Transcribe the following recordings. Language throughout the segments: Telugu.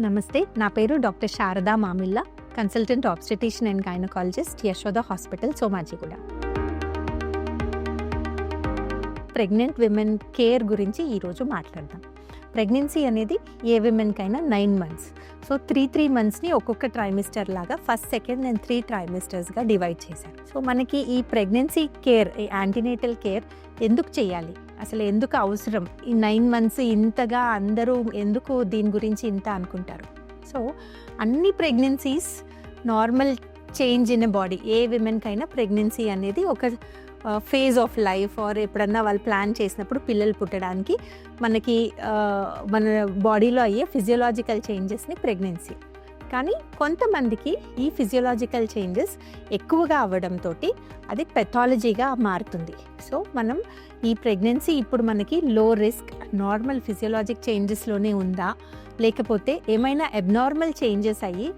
నమస్తే నా పేరు doctor Sharada Mamilla consultant obstetrician and gynaecologist Yashoda hospital Somajiguda. Pregnant women care గురించి ఈరోజు మాట్లాడదాం. ప్రెగ్నెన్సీ అనేది ఏ విమెన్కైనా nine months. So three three మంత్స్ని ఒక్కొక్క ట్రైమిస్టర్ లాగా ఫస్ట్ సెకండ్ అండ్ త్రీ ట్రైమిస్టర్స్గా డివైడ్ చేశారు. సో మనకి ఈ ప్రెగ్నెన్సీ కేర్ ఈ యాంటీనేటల్ కేర్ ఎందుకు చేయాలి? అసలు ఎందుకు అవసరం? ఈ నైన్ మంత్స్ ఇంతగా అందరూ ఎందుకు దీని గురించి ఇంత అనుకుంటారు? సో అన్ని pregnancies normal change in body ఏ విమెన్కైనా ప్రెగ్నెన్సీ అనేది ఒక ఫేజ్ ఆఫ్ లైఫ్ ఆర్ ఎప్పుడన్నా వాళ్ళు ప్లాన్ చేసినప్పుడు పిల్లలు పుట్టడానికి మనకి మన బాడీలో అయ్యే ఫిజియోలాజికల్ చేంజెస్ని ప్రెగ్నెన్సీ కానీ కొంతమందికి ఈ ఫిజియోలాజికల్ చేంజెస్ ఎక్కువగా అవ్వడంతో అది పెథాలజీగా మారుతుంది. సో మనం ఈ ప్రెగ్నెన్సీ ఇప్పుడు మనకి లో రిస్క్ నార్మల్ ఫిజియోలాజిక్ చేంజెస్లోనే ఉందా? లేకపోతే ఏమైనా అబ్నార్మల్ చేంజెస్ అయ్యి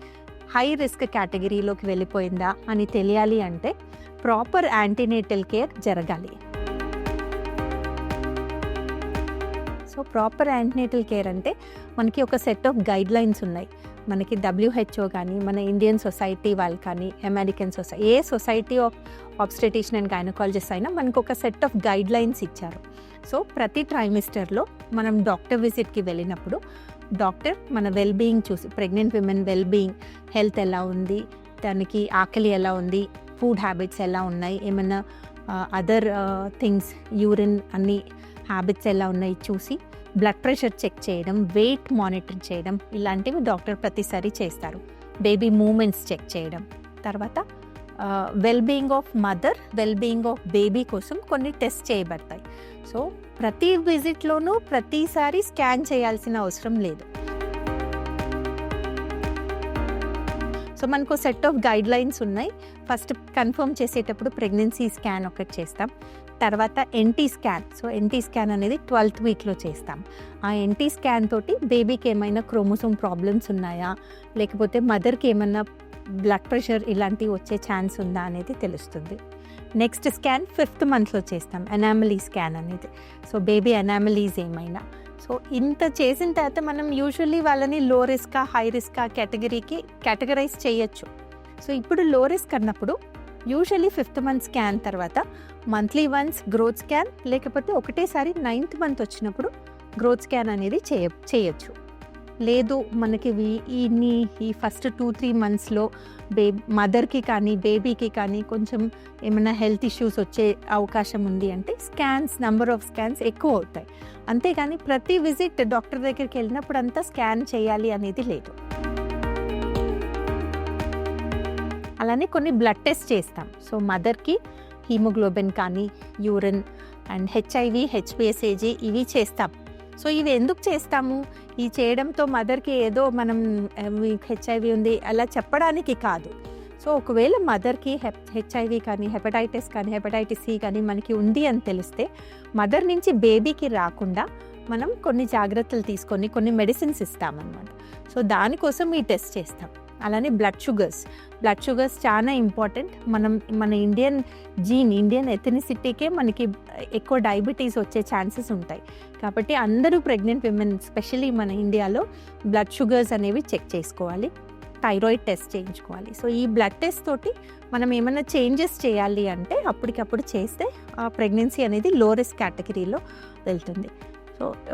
హై రిస్క్ కేటగిరీలోకి వెళ్ళిపోయిందా అని తెలియాలి అంటే ప్రాపర్ యాంటీనేటల్ కేర్ జరగాలి. సో ప్రాపర్ యాంటీనేటల్ కేర్ అంటే మనకి ఒక సెట్ ఆఫ్ గైడ్ లైన్స్ ఉన్నాయి. మనకి డబ్ల్యూహెచ్ఓ కానీ మన ఇండియన్ సొసైటీ వాళ్ళు కానీ American society A society of obstetrician and gynaecologist అయినా మనకు ఒక సెట్ ఆఫ్ గైడ్ లైన్స్ ఇచ్చారు. సో ప్రతి ట్రైమిస్టర్లో మనం డాక్టర్ విజిట్కి వెళ్ళినప్పుడు డాక్టర్ మన వెల్ బీయింగ్ చూసి pregnant women well being health ఎలా ఉంది దానికి ఆకలి ఎలా ఉంది ఫుడ్ హ్యాబిట్స్ ఎలా ఉన్నాయి? ఏమైనా అదర్ థింగ్స్ యూరిన్ అన్ని హ్యాబిట్స్ ఎలా ఉన్నాయి చూసి బ్లడ్ ప్రెషర్ చెక్ చేయడం వెయిట్ మానిటర్ చేయడం ఇలాంటివి డాక్టర్ ప్రతిసారి చేస్తారు. బేబీ మూమెంట్స్ చెక్ చేయడం. తర్వాత well being of mother well being of baby కోసం కొన్ని టెస్ట్ చేయబడతాయి. సో ప్రతి విజిట్లోనూ ప్రతిసారి స్కాన్ చేయాల్సిన అవసరం లేదు. సో మనకు సెట్ ఆఫ్ గైడ్ లైన్స్ ఉన్నాయి. ఫస్ట్ కన్ఫర్మ్ చేసేటప్పుడు ప్రెగ్నెన్సీ స్కాన్ ఒకటి చేస్తాం. తర్వాత NT scan. So NT scan అనేది ట్వెల్త్ వీక్లో చేస్తాం. ఆ ఎన్టీ స్కాన్ తోటి బేబీకి ఏమైనా క్రోమోసోమ్ ప్రాబ్లమ్స్ ఉన్నాయా? లేకపోతే మదర్కి ఏమైనా బ్లడ్ ప్రెషర్ ఇలాంటివి వచ్చే ఛాన్స్ ఉందా అనేది తెలుస్తుంది. నెక్స్ట్ స్కాన్ ఫిఫ్త్ మంత్లో చేస్తాం. అనామలీ స్కాన్ అనేది. సో బేబీ అనామలీస్ ఏమైనా. సో ఇంత చేసిన తర్వాత మనం యూజువల్లీ వాళ్ళని లో రిస్క్ హై రిస్క్ కేటగిరీకి కేటగరైజ్ చేయొచ్చు. సో ఇప్పుడు లో రిస్క్ అన్నప్పుడు యూజువల్లీ ఫిఫ్త్ మంత్ స్కాన్ తర్వాత మంత్లీ వన్స్ గ్రోత్ స్కాన్ లేకపోతే ఒకటేసారి నైన్త్ మంత్ వచ్చినప్పుడు గ్రోత్ స్కాన్ అనేది చేయ చేయొచ్చు. లేదు మనకి ఇన్ని ఈ ఫస్ట్ టూ త్రీ మంత్స్లో బే మదర్కి కానీ బేబీకి కానీ కొంచెం ఏమైనా హెల్త్ ఇష్యూస్ వచ్చే అవకాశం ఉంది అంటే స్కాన్స్ నెంబర్ ఆఫ్ స్కాన్స్ ఎక్కువ అవుతాయి. అంతేగాని ప్రతి విజిట్ డాక్టర్ దగ్గరికి వెళ్ళినప్పుడు అంతా స్కాన్ చేయాలి అనేది లేదు. అలానే కొన్ని బ్లడ్ టెస్ట్ చేస్తాం. సో మదర్కి హీమోగ్లోబిన్ కానీ యూరిన్ అండ్ హెచ్ఐవి హెచ్పిఎస్ఏజీ ఇవి చేస్తాం. సో ఇవి ఎందుకు చేస్తాము? ఈ చేయడంతో మదర్కి ఏదో మనం మీకు హెచ్ఐవి ఉంది అలా చెప్పడానికి కాదు. సో ఒకవేళ మదర్కి హెప్ హెచ్ఐవి కానీ హెపటైటిస్ కానీ హెపటైటిస్ సి కానీ మనకి ఉంది అని తెలిస్తే మదర్ నుంచి బేబీకి రాకుండా మనం కొన్ని జాగ్రత్తలు తీసుకొని కొన్ని మెడిసిన్స్ ఇస్తామన్నమాట. సో దానికోసం ఈ టెస్ట్ చేస్తాం. అలానే బ్లడ్ షుగర్స్ బ్లడ్ షుగర్స్ చాలా ఇంపార్టెంట్ మనం మన ఇండియన్ జీన్ ఇండియన్ ఎథనిసిటీకే మనకి ఎక్కువ డయాబెటీస్ వచ్చే ఛాన్సెస్ ఉంటాయి. కాబట్టి అందరూ ప్రెగ్నెంట్ విమెన్ స్పెషలీ మన ఇండియాలో బ్లడ్ షుగర్స్ అనేవి చెక్ చేసుకోవాలి. థైరాయిడ్ టెస్ట్ చేయించుకోవాలి. సో ఈ బ్లడ్ టెస్ట్ తోటి మనం ఏమైనా చేంజెస్ చేయాలి అంటే అప్పటికప్పుడు చేస్తే ఆ ప్రెగ్నెన్సీ అనేది లో రిస్క్ కేటగిరీలో వెళ్తుంది.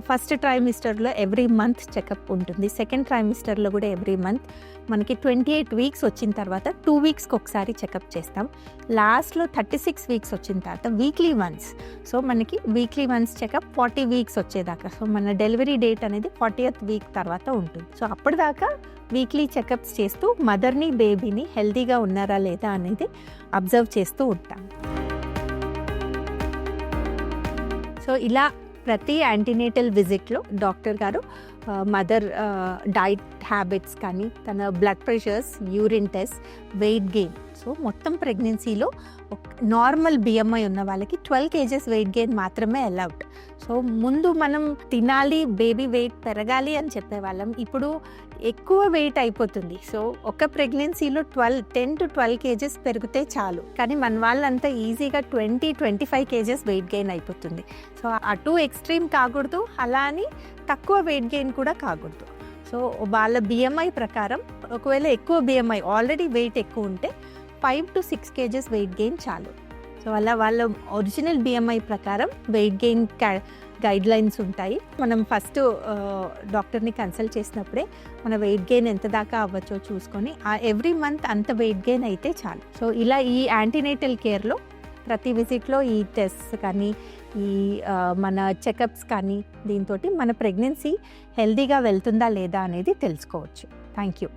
ఫస్ట్ ట్రైమిస్టర్లో ఎవ్రీ మంత్ చెకప్ ఉంటుంది. సెకండ్ ట్రైమిస్టర్లో కూడా ఎవ్రీ మంత్. మనకి ట్వంటీ ఎయిట్ వీక్స్ వచ్చిన తర్వాత టూ వీక్స్కి ఒకసారి చెకప్ చేస్తాం. లాస్ట్లో థర్టీ సిక్స్ వీక్స్ వచ్చిన తర్వాత వీక్లీ వన్స్. సో మనకి weekly once checkup forty weeks వచ్చేదాకా. సో మన డెలివరీ డేట్ అనేది ఫార్టీయత్ వీక్ తర్వాత ఉంటుంది. సో అప్పటిదాకా వీక్లీ చెకప్స్ చేస్తూ మదర్ని బేబీని హెల్తీగా ఉన్నారా లేదా అనేది అబ్జర్వ్ చేస్తూ ఉంటాం. సో ఇలా ప్రతి యాంటీనేటల్ విజిట్లో డాక్టర్ గారు మదర్ డైట్ హ్యాబిట్స్ కానీ తన blood pressures urine test weight gain so మొత్తం ప్రెగ్నెన్సీలో నార్మల్ బిఎంఐ ఉన్న వాళ్ళకి ట్వెల్వ్ కేజెస్ వెయిట్ గెయిన్ మాత్రమే అలౌడ్ సో ముందు మనం తినాలి బేబీ వెయిట్ పెరగాలి అని చెప్పేవాళ్ళం ఇప్పుడు ఎక్కువ వెయిట్ అయిపోతుంది. సో ఒక ప్రెగ్నెన్సీలో twelve ten to twelve kgs పెరిగితే చాలు. కానీ మన వాళ్ళంతా ఈజీగా twenty twenty five kgs weight gain అయిపోతుంది సో అటు ఎక్స్ట్రీమ్ కాకూడదు. అలా అని తక్కువ వెయిట్ గెయిన్ కూడా కాకూడదు. సో వాళ్ళ బిఎంఐ ప్రకారం ఒకవేళ ఎక్కువ బిఎంఐ ఆల్రెడీ వెయిట్ ఎక్కువ ఉంటే five to six kgs weight gain చాలు. సో అలా వాళ్ళ ఒరిజినల్ బిఎంఐ ప్రకారం వెయిట్ గెయిన్ గైడ్ లైన్స్ ఉంటాయి. మనం ఫస్ట్ డాక్టర్ని కన్సల్ట్ చేసినప్పుడే మన వెయిట్ గెయిన్ ఎంత దాకా అవ్వచ్చో చూసుకొని ఆ ఎవ్రీ మంత్ అంత వెయిట్ గెయిన్ అయితే చాలు. సో ఇలా ఈ యాంటీనేటల్ కేర్లో ప్రతి విజిట్లో ఈ టెస్ట్ కానీ ఈ uh, మన చెకప్స్ కానీ దీంతో మన ప్రెగ్నెన్సీ హెల్దీగా వెళ్తుందా లేదా అనేది తెలుసుకోవచ్చు. Thank you